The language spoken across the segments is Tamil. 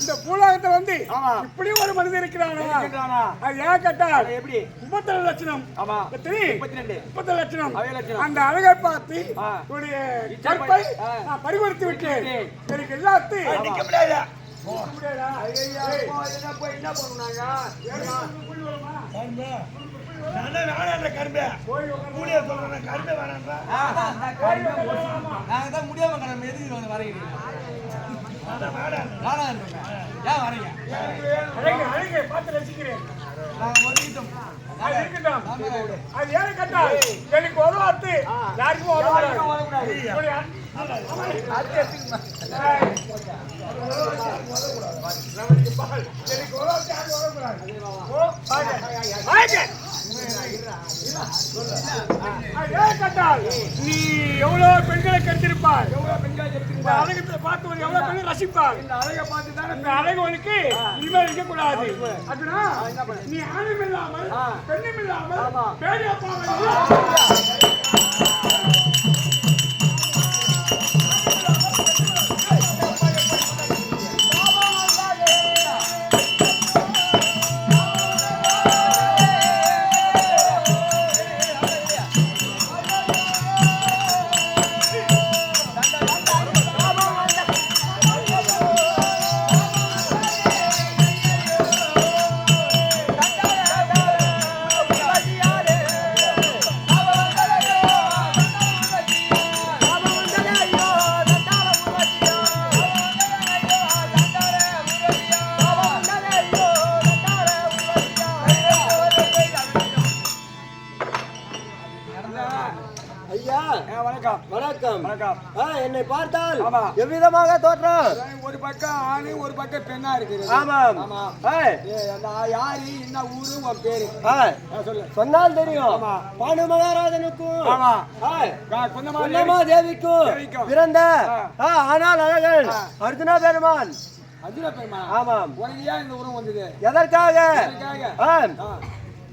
இந்த பூலோகத்துல வந்து இப்படி ஒரு மனிதன் இருக்கிறானா அது ஏன் கேட்டால் எப்படி முப்பத்தி லட்சணம் ரெண்டு லட்சணம் லட்சணம். அந்த அழகை பார்த்து கற்பை நான் விட்டேன் எனக்கு எல்லாத்து என்ன போய் என்ன பண்ணுனாங்க நாங்க தான் முடியாம கிடமை எதுக்கு வந்து வரைகிறீங்க நானா இருப்பேன் ஏன் வரீங்க நாங்க ஒதுக்கிட்டோம் அது இருக்கட்டும். அது ஏன் கேட்டால் எனக்கு உதவாத்து யாருக்கும் உதவாது. எனக்கு உதவாத்து உதவக்கூடாது. நீ எவ்வளவு பெண்களை இருக்கிறீங்க அழகத்தை பார்த்து ஒரு எவ்வளவு பெண்கள் ரசிப்பாய் இந்த அழகை பார்த்து தானே இந்த அழகு உனக்கு இனிமேல் இருக்க கூடாது அதுனா நீ ஆணும் இல்லாமல். பெண்ணும் இல்லாமல். பேடி அப்பா ஐயா. வணக்கம். வணக்கம். வணக்கம். என்னை பார்த்தால். எவ்விதமாக தோற்றம் ஒரு பக்கம் ஆணு ஒரு பக்கம் பெண்ணா இருக்குது ஆமாம். ஆமா. யாரு என்ன ஊரு உன் பேரு? சொல்லு. சொன்னால் தெரியும். பாண்டு மகாராஜனுக்கும் குந்தமா. தேவிக்கும். பிறந்த ஆனால் அழகன் அர்ஜுனா பெருமான். அர்ஜுன பெருமா ஆமாம். உனக்கு ஏன் இந்த உரம் வந்தது? எதற்காக?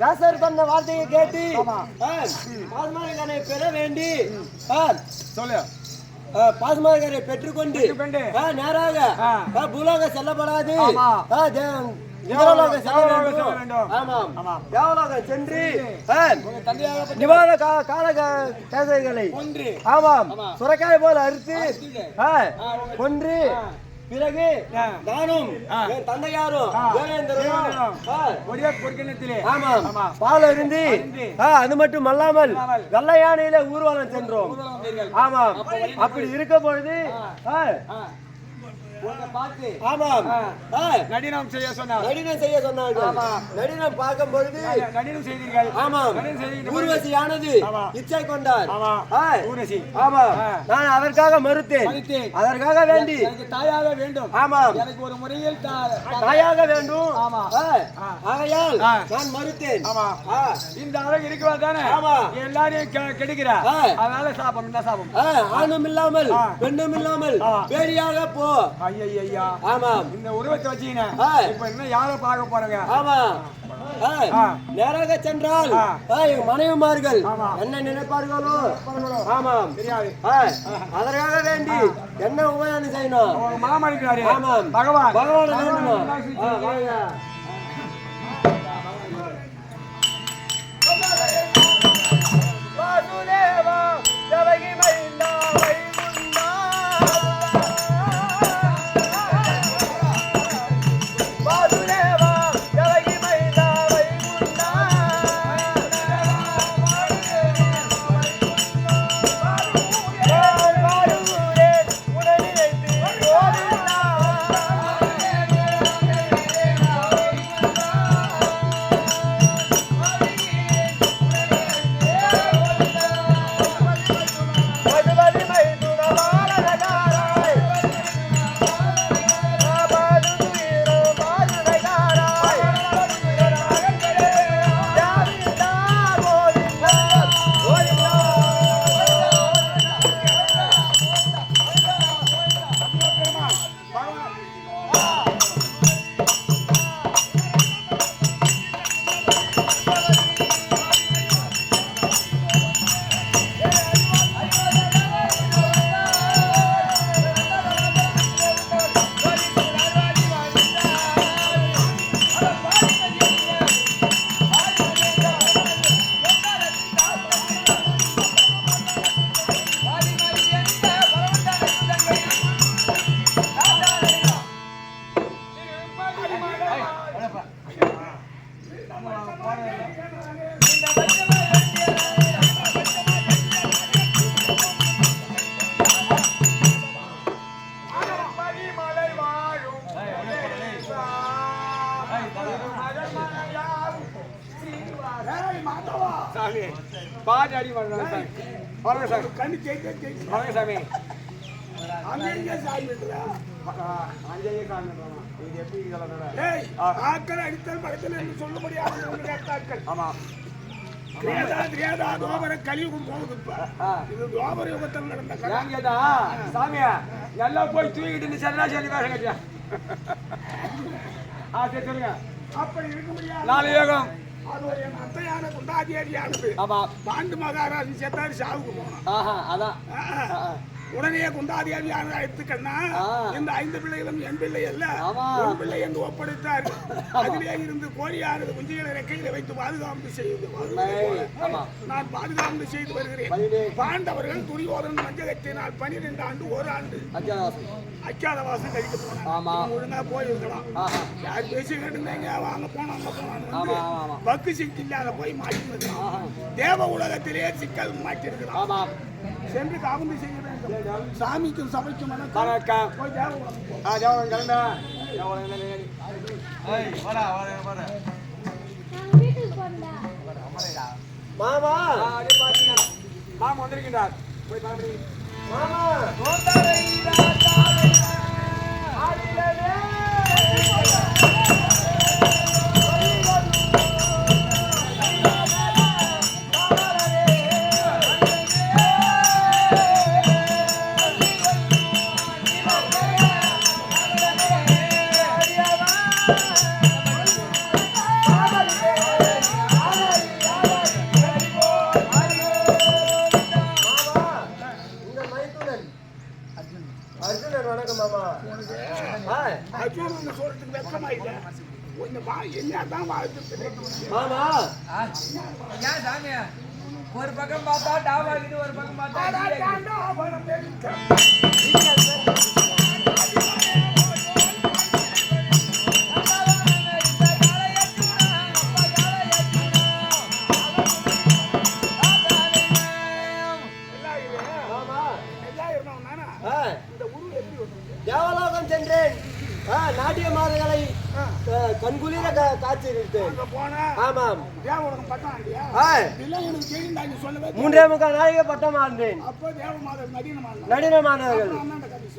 வியாசர் சொன்ன வார்த்தையை கேட்டு பாஸ்மரகனை பெற வேண்டி சொல்லு ஆ, பாஸ்மரகனை பெற்றுக்கொண்டு நேராக பூலோகம் செல்லப்படாது. வேண்டும். ஆமாம். சுரக்காய் போல அறுத்து கொன்று. பிறகு. நானும். என் தந்தையாரும். பால். ஆ, அது மட்டும் அல்லாமல். வெள்ளை யானையில ஊர்வலம் சென்றோம். ஆமாம் அப்படி இருக்க பொழுது ஆ, ஆ. உன்னை பார்த்து ஆமாம். நடினம் செய்ய சொன்னார். நடினம் செய்ய சொன்னார்கள். ஆமா. நடினம் பார்க்கும் பொழுது நடினம் செய்தீர்கள். ஆமாம். நடினம் செய்தீர்கள். ஊர்வசியானது ஆமா. இச்சை கொண்டார். ஆமா. ஆ, ஊரசி ஆமா. ஆ. நான் அதற்காக மறுத்தேன். அதற்காக வேண்டி. தாயாக வேண்டும். ஆமாம். எனக்கு ஒரு முறையில் தாயாக வேண்டும். ஆகையால். நான் மறுத்தேன். இந்த அழகு இருக்கிறா தானே? ஆமா. எல்லாரையும் கெ- கெடுக்கிற? ஆ. அதனால சாபம் இந்த சாபம்? ஆணும் இல்லாமல். பெண்ணும் இல்லாமல் ஆ. பேடியாக போ. ஐயா ஆமாம். இந்த உருவத்தை வச்சீங்க. இப்ப என்ன யாரை பார்க்க போறங்க? ஆமா. நேராக சென்றால் என் மனைவிமார்கள். ஆமா. என்ன நினைப்பார்களோ? ஆமாம். தெரியாது. அதற்காக வேண்டி என்ன உபயோகம் செய்யணும்? மாமா இருக்கிறாரு ஆமாம். பகவான். பகவான் பகவான் சாமி. வணங்க சாமி கண்ணு ஜெயிக்க ஜெயிக்க வணங்க சாமி. அங்க எங்க சாமி அஞ்சே சாமி இது எப்படி இதெல்லாம் ஆக்கள் அடித்தல் படத்தில் என்று சொல்லும்படியாக உங்களுடைய ஆட்கள் ஆமாம் கிரேதா திரேதா தோபர கலியுகம் போகுது இப்ப ஆ. இது தோபர யுகத்தில் நடந்த கதை. ஏன் கேட்டா? சாமியா எல்லாம் போய் தூக்கிட்டு நீ சரியா சொல்லி பேச கட்டியா? ஆ சரி சொல்லுங்க. அப்படி இருக்க முடியாது. நாலு யோகம். அது என் அத்தையான குண்டாதியாரியானது ஆமா. பாண்டு மகாராஜ் செத்தாரு சாவுக்கு போனான். ஆஹா அதான். உடனே குந்தாதியாரியான எடுத்துக்கண்ணா ஆ. இந்த ஐந்து பிள்ளைகளும் என் பிள்ளை அல்ல. உன் பிள்ளை என்று ஒப்படைத்தார். அதிலே இருந்து கோழியானது குஞ்சுகளை ரெக்கையில வைத்து பாதுகாப்பு செய்து நான் பாதுகாப்பு செய்து வருகிறேன். பாண்டவர்கள் துரியோதனன் மஞ்சகத்தினால் பனிரெண்டு ஆண்டு ஒரு ஆண்டு அச்சாதவாசம் கழிக்க போனாங்க ஆமா. ஒழுங்கா போயிருக்கலாம். யார் பேசிக்கிட்டு இருந்தாங்க வாங்க போனோம் அங்க போனோம் பக்கு சிக்கி இல்லாத போய் மாட்டினது. தேவ உலகத்திலே சிக்கல் மாட்டிருக்கிறான் ஆமா. சென்று காவந்து செய்ய சாமிக்கும் சபைக்கும் வணக்கம். ஆ ஜவன் கிளம்ப. மாமா. மாமா வந்திருக்கின்றார். போய் மாமா. மாமா ஏன் சாமி? ஒரு பக்கம் பார்த்தா டாபாக்குது ஒரு பக்கம் பார்த்தா மூன்றே முக்கால் நாயக பட்டம் ஆழ்ந்தேன் அப்போ தேவ மாதர் நடினமான நடினமானவர்கள்.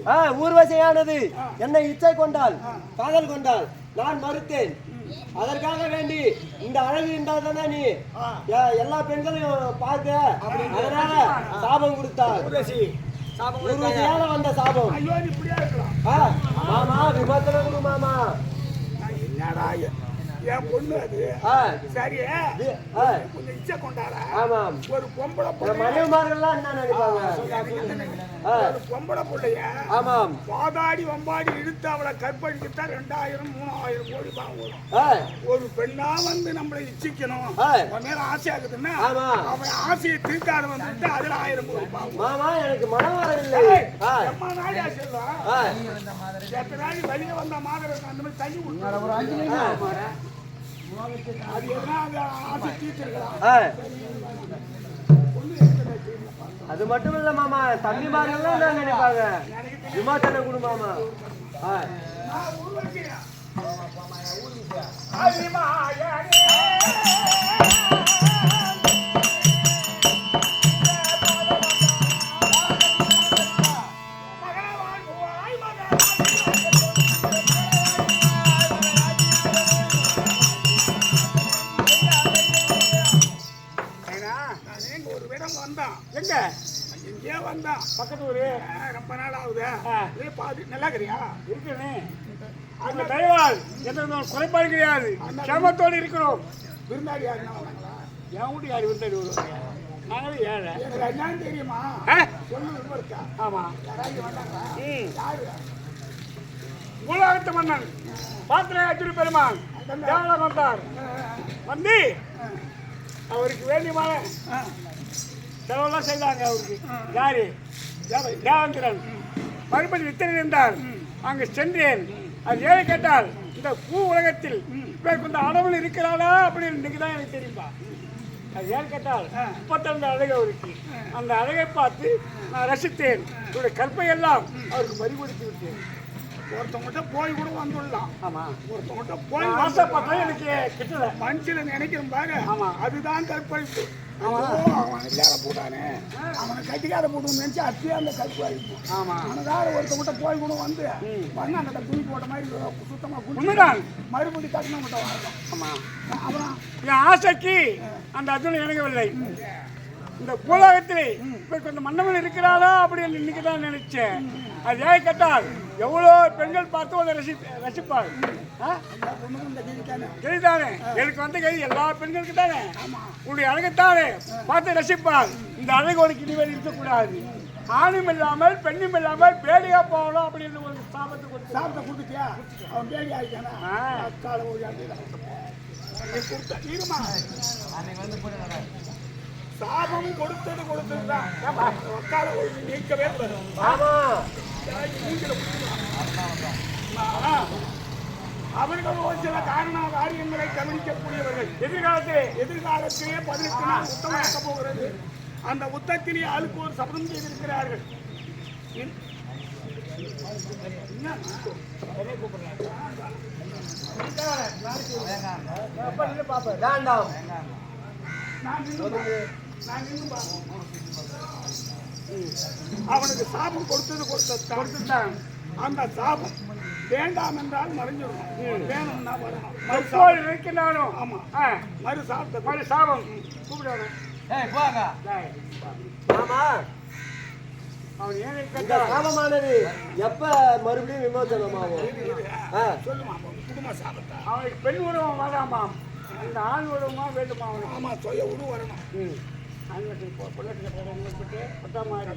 ஆ, ஊர்வசையானது. என்னை இச்சை கொண்டால் காதல் கொண்டால் நான் மறுத்தேன். அதற்காக வேண்டி இந்த அழகு இருந்தால் தானே நீ எல்லா பெண்களையும் பார்க்க. அதனால சாபம் ஊர்வசியால வந்த சாபம். மாமா கொடு மாமா. என் பொண்ணு அது. ஆ, சரி வி- ஆ, கொஞ்சம் இச்சை கொண்டாடா. ஒரு பொம்பளை மனைவிமார்கள்லாம் என்ன நினைப்பாங்க? பொம்பளை பிள்ளைய? ஆமாம். வாதாடி வம்பாடி இழுத்து அவளை கற்பழிக்கத்தான் ரெண்டாயிரம் மூணாயிரம் கோடி வரும். ஒரு பெண்ணா வந்து நம்மளை இச்சிக்கணும். உன் மேல ஆசை ஆகுதுன்னா ஆமா. அவன் ஆசையை தீர்க்காத வந்துட்டு அதுல ஆயிரம் கோடி பாவம் எனக்கு மனம் வரவில்லை எம்மா எத்தனை நாள் வெளியே வந்த மாதிரி அந்த மாதிரி தண்ணி விட்டு அது எதனா ஆசை தீர்த்திருக்கலாம். அது மட்டும் இல்ல மாமா தம்பிமார்கள்லாம் என்ன நினைப்பாங்க. விமர்சனம் கொடு மாமா. ரொம்ப நாள் ஆகுது. இதே நல்லா இருக்கிறியா? இருக்குன்னு அந்த தயவால் எந்த குறைபாடு கிடையாது. சமத்தோடு இருக்கிறோம். விருந்தாடி வந்தாங்களா? என் வீட்டுக்கு யார்? விருந்தாடி வருவாங்க நாங்களும் ஏழை. எனக்கு என்னன்னு தெரியுமா? சொல்லு விருப்பம் இருக்கா? ஆமா. யாராவது வந்தாங்களா? யாரு? உலகத்து மன்னன் பாத்திர அச்சுரி பெருமான் தேவலம் வந்தார். வந்து அவருக்கு வேண்டியமான செலவெல்லாம் செய்தாங்க அவருக்கு. யாரு? தேவந்திரன். மறுபடி வித்தனை இருந்தார் அங்கு சென்றேன். அது ஏழை கேட்டால் இந்த பூ உலகத்தில் இவருக்கு இந்த அடவல் இருக்கிறாளா அப்படின்னு இன்னைக்கு தான் எனக்கு தெரியும்பா. அது ஏன் கேட்டால் முப்பத்திரெண்டு அழகு அவருக்கு அந்த அழகை பார்த்து நான் ரசித்தேன். இவருடைய கற்பை எல்லாம் அவருக்கு பறி கொடுத்து விட்டேன். ஒருத்தவங்ககிட்ட போய் கூட வந்துடலாம். ஆமா. ஒருத்தவங்ககிட்ட போய் நான் ஆசைப்பட்டேன் எனக்கு கிட்டல மனசுல நினைக்கிறேன் பாரு. ஆமா. அதுதான் கற்பழிப்பு. அவன் இல்லாத போட்டானே. அவனை கட்டிக்காத போட்டு நினைச்சு அப்படியே அந்த கற்பழிப்பு ஆமா. அவனுக்காக ஒருத்தவங்கிட்ட போய் கூட வந்து பண்ணாங்கிட்ட துணி போட்ட மாதிரி சுத்தமா உண்மைதான். மறுபடி வரணும் ஆமா. அப்புறம் என் ஆசைக்கு அந்த அர்ஜுன் இணங்கவில்லை. இந்த பூலோகத்திலே இப்ப கொஞ்சம் மன்னவன் இருக்கிறாளா அப்படின்னு இன்னைக்கு தான் நினைச்சேன். அது ஏன் கேட்டால் எவ்வளோ பெண்கள் பார்த்து அதை ரசி கிழிக்கானே சரிதானே எனக்கு வந்த கை எல்லா பெண்களுக்கு தானே? உன்னுடைய அழகைத்தானே பார்த்து ரசிப்பாள் இந்த அழகு ஒரு இனிமேல் இருக்கக்கூடாது. ஆணும் இல்லாமல் பெண்ணும் இல்லாமல் பேடியா போகணும் அப்படின்னு ஒரு சாபத்தை கொடுத்து சாப்பிட்ட கொடுத்துட்டியா? அவன் பேடி ஆயிட்டானா ஆ. அக்கால ஒரு அடிதான் கொடுத்த இருமா அன்னைக்கு வந்து போட்டு சாபம் கொடுத்தது கொடுத்ததுதான். அக்கால ஒரு நீக்கவே அவர்கள் ஒரு சில காரண காரியங்களை கவனிக்கக்கூடியவர்கள். எதிர்காலத்திலே. எதிர்காலத்திலே பதினெட்டு நாள் உத்தம் நடக்க போகிறது. அந்த உத்தத்திலே ஆளுக்கு ஒரு சபதம் செய்திருக்கிறார்கள். இன்- அப்ப அவனுக்கு சாபம் கொடுத்தது கொடுத்தது கொடுத்துட்டான். அந்த சாபம் வேண்டாம் என்றால் மறைஞ்சிடும். வேணும்னா வரணும் மறு சாபம். எப்போது இருக்கின்றானோ ஆமா. ஆ. மறு சாப்பிட்ட மறு சாபம். கூப்பிடுவாங்க ஏய் போங்க. ஆமா இந்த சாபமானது எப்ப மறுபடியும் விமோசனம் ஆகும் ஆ, சொல்லுமா குடும்ப சாபத்தா. அவனுக்கு பெண் உருவம் வேண்டாமாம் இந்த ஆண் உருவமா வேண்டுமா ஆமா சொய உரு வரணும். ம் ஆண்களுக்கு பொ- பொள்ளாச்சியில் போகிறவங்களுக்கு பட்டா மாதிரி